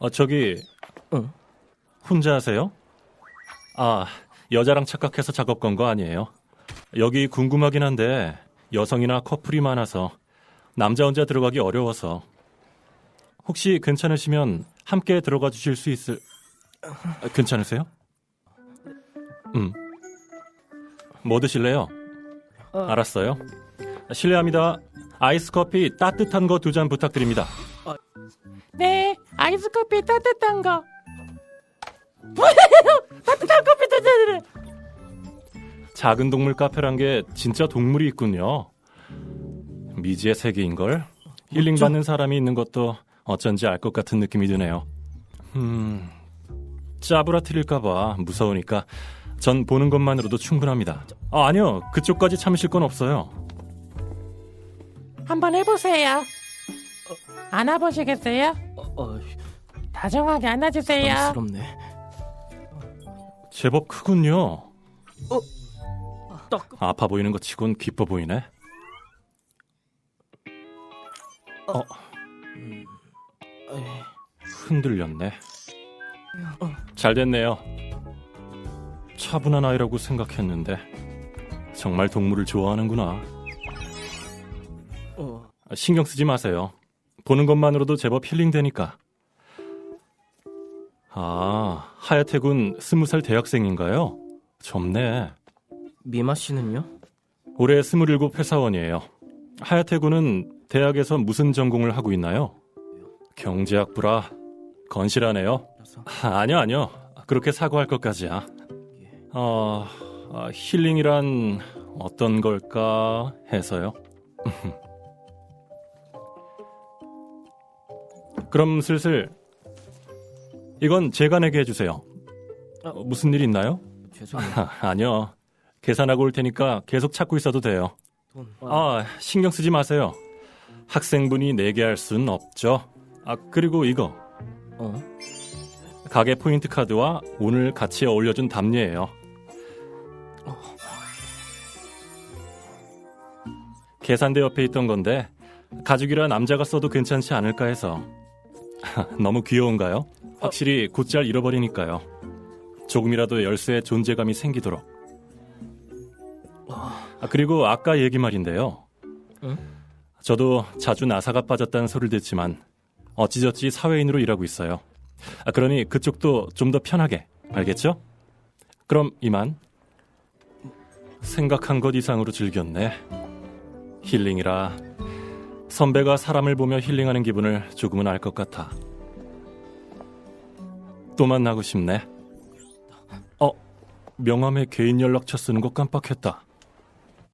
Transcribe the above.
어, 저기, 응. 혼자 하세요? 아, 여자랑 착각해서 작업 건 거 아니에요? 여기 궁금하긴 한데, 여성이나 커플이 많아서, 남자 혼자 들어가기 어려워서, 혹시 괜찮으시면 함께 들어가 주실 수 있을, 아, 괜찮으세요? 음. 뭐 드실래요? 어. 알았어요. 실례합니다. 아이스 커피 따뜻한 거 두 잔 부탁드립니다. 네, 아이스 커피 따뜻한 거. 따뜻한 커피 두 잔을. 작은 동물 카페란 게 진짜 동물이 있군요. 미지의 세계인 걸? 힐링 받는 사람이 있는 것도 어쩐지 알 것 같은 느낌이 드네요. 음, 짜부라트릴까봐 무서우니까 전 보는 것만으로도 충분합니다. 아, 아니요. 그쪽까지 참으실 건 없어요. 한번 해보세요. 안아보시겠어요? 어, 어, 다정하게 안아주세요. 부담스럽네. 제법 크군요. 딱 아파 보이는 것 치곤 기뻐 보이네. 음, 에이, 흔들렸네. 잘 됐네요. 차분한 아이라고 생각했는데 정말 동물을 좋아하는구나. 어, 신경 쓰지 마세요. 보는 것만으로도 제법 힐링되니까. 아, 하야테 군 스무 살 대학생인가요? 젊네. 미마 씨는요? 올해 스물일곱 회사원이에요. 하야테 군은 대학에서 무슨 전공을 하고 있나요? 경제학부라 건실하네요. 아, 아니요, 아니요. 그렇게 사고할 것까지야. 어, 아, 힐링이란 어떤 걸까 해서요. 그럼 슬슬 이건 제가 내게 해주세요. 어, 무슨 일 있나요? 죄송해요. 아, 아니요. 계산하고 올 테니까 계속 찾고 있어도 돼요. 돈. 아, 신경 쓰지 마세요. 학생분이 내게 할 순 없죠. 아, 그리고 이거. 어? 가게 포인트 카드와 오늘 같이 어울려준 답례예요. 계산대 옆에 있던 건데 가죽이라 남자가 써도 괜찮지 않을까 해서 너무 귀여운가요? 확실히 곧잘 잃어버리니까요. 조금이라도 열쇠의 존재감이 생기도록. 아, 그리고 아까 얘기 말인데요. 응? 저도 자주 나사가 빠졌다는 소리를 듣지만 어찌저찌 사회인으로 일하고 있어요. 아, 그러니 그쪽도 좀 더 편하게 알겠죠? 그럼 이만 생각한 것 이상으로 즐겼네. 힐링이라 선배가 사람을 보며 힐링하는 기분을 조금은 알 것 같아. 또 만나고 싶네. 어, 명함에 개인 연락처 쓰는 거 깜빡했다.